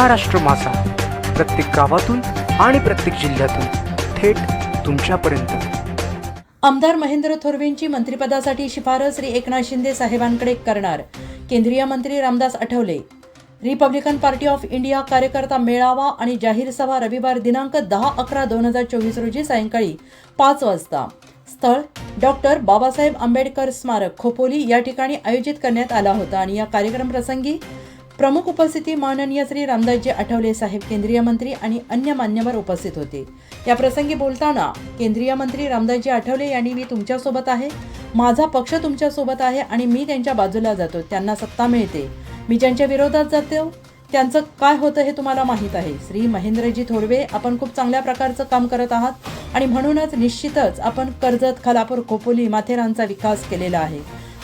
महाराष्ट्र मासा प्रत्येक गावातून आणि प्रत्येक जिल्ह्यातून थेट तुमच्यापर्यंत. आमदार महेंद्र थोरवेंची मंत्रिपदासाठी शिफारस श्री एकनाथ शिंदे साहेबांकडे करणार केंद्रीय मंत्री Ramdas Athawale. Republican party of India कार्यकर्ता मेळावा आणि जाहीर सभा रविवार दिनांक दहा अकरा दोन हजार चोवीस रोजी सायंकाळी पाच वाजता. स्थळ डॉक्टर बाबासाहेब आंबेडकर स्मारक खोपोली या ठिकाणी आयोजित करण्यात आला होता आणि या कार्यक्रम प्रसंगी प्रमुख उपस्थिती माननीय श्री रामदासजी आठवले साहेब केंद्रीय मंत्री आणि अन्य मान्यवर उपस्थित होते. या प्रसंगी बोलताना केंद्रीय मंत्री रामदासजी आठवले यांनी मी तुमच्यासोबत आहे माझा पक्ष तुमच्यासोबत आहे आणि मी त्यांच्या बाजूला जातो त्यांना सत्ता मिळते. मी ज्यांच्या विरोधात जातो त्यांचं काय होतं हे तुम्हाला माहीत आहे. श्री महेंद्रजी थोडवे आपण खूप चांगल्या प्रकारचं काम करत आहात आणि म्हणूनच निश्चितच आपण कर्जत खालापूर खोपोली माथेरानचा विकास केलेला आहे.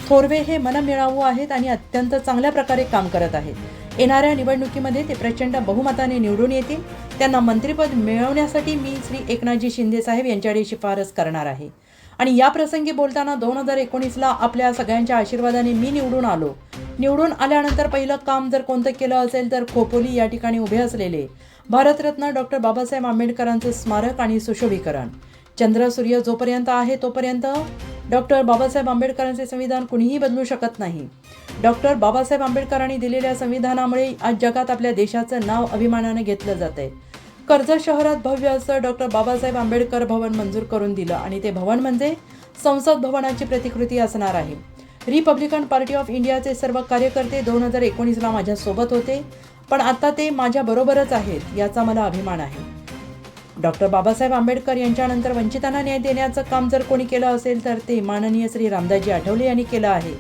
थोरवे हे मनमिळावू आहेत आणि अत्यंत चांगल्या प्रकारे काम करत आहेत. येणाऱ्या निवडणुकीमध्ये ते प्रचंड बहुमताने निवडून येतील. त्यांना मंत्रिपद मिळवण्यासाठी मी श्री एकनाथजी शिंदे साहेब यांच्याकडे शिफारस करणार आहे. आणि या प्रसंगी बोलताना दोन हजार एकोणीसला आपल्या सगळ्यांच्या आशीर्वादाने मी निवडून आलो. निवडून आल्यानंतर पहिलं काम जर कोणतं केलं असेल तर खोपोली या ठिकाणी उभे असलेले भारतरत्न डॉक्टर बाबासाहेब आंबेडकरांचं स्मारक आणि सुशोभीकरण. चंद्र सूर्य जोपर्यंत आहे तोपर्यंत डॉक्टर बाबासाहेब आंबेडकरांचे संविधान कुणीही बदलू शकत नाही. डॉक्टर बाबासाहेब आंबेडकरांनी दिलेल्या संविधानामुळे आज जगात आपल्या देशाचं नाव अभिमानाने घेतलं जात आहे कर्जत शहरात भव्य असं डॉक्टर बाबासाहेब आंबेडकर भवन मंजूर करून दिलं आणि ते भवन म्हणजे संसद भवनाची प्रतिकृती असणार आहे. रिपब्लिकन पार्टी ऑफ इंडियाचे सर्व कार्यकर्ते दोन हजार एकोणीसला माझ्यासोबत होते पण आता ते माझ्याबरोबरच आहेत याचा मला अभिमान आहे. डॉक्टर बाबासाहेब आंबेडकर यांच्यानंतर वंचितांना न्याय देण्याचं काम जर कोणी केलं असेल तर ते माननीय श्री रामदासजी आठवले यांनी केलं आहे.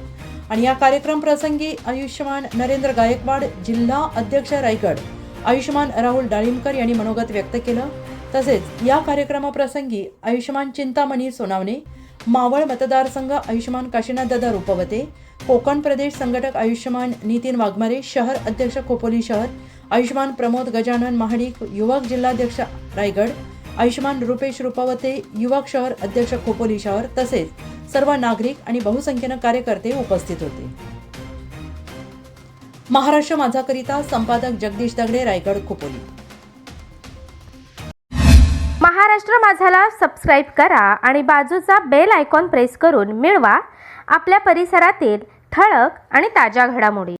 आणि या कार्यक्रम प्रसंगी आयुष्यमान नरेंद्र गायकवाड जिल्हा अध्यक्ष रायगड आयुष्यमान राहुल डाळिंबकर यांनी मनोगत व्यक्त केलं. तसेच या कार्यक्रमाप्रसंगी आयुष्यमान चिंतामणी सोनावणे मावळ मतदारसंघ आयुष्यमान काशीनाथदादा रुपवते कोकण प्रदेश संघटक आयुष्यमान नितीन वाघमारे शहर अध्यक्ष खोपोली शहर आयुष्मान प्रमोद गजानन महाडिक युवक जिल्हाध्यक्ष रायगड आयुष्मान रुपेश रुपावते युवक शहर अध्यक्ष खोपोली शहर तसेच सर्व नागरिक आणि बहुसंख्येनं कार्यकर्ते उपस्थित होते. महाराष्ट्र माझाकरिता संपादक जगदीश दगडे रायगड खोपोली. महाराष्ट्र माझाला सबस्क्राईब करा आणि बाजूचा बेल आयकॉन प्रेस करून मिळवा आपल्या परिसरातील ठळक आणि ताज्या घडामोडी.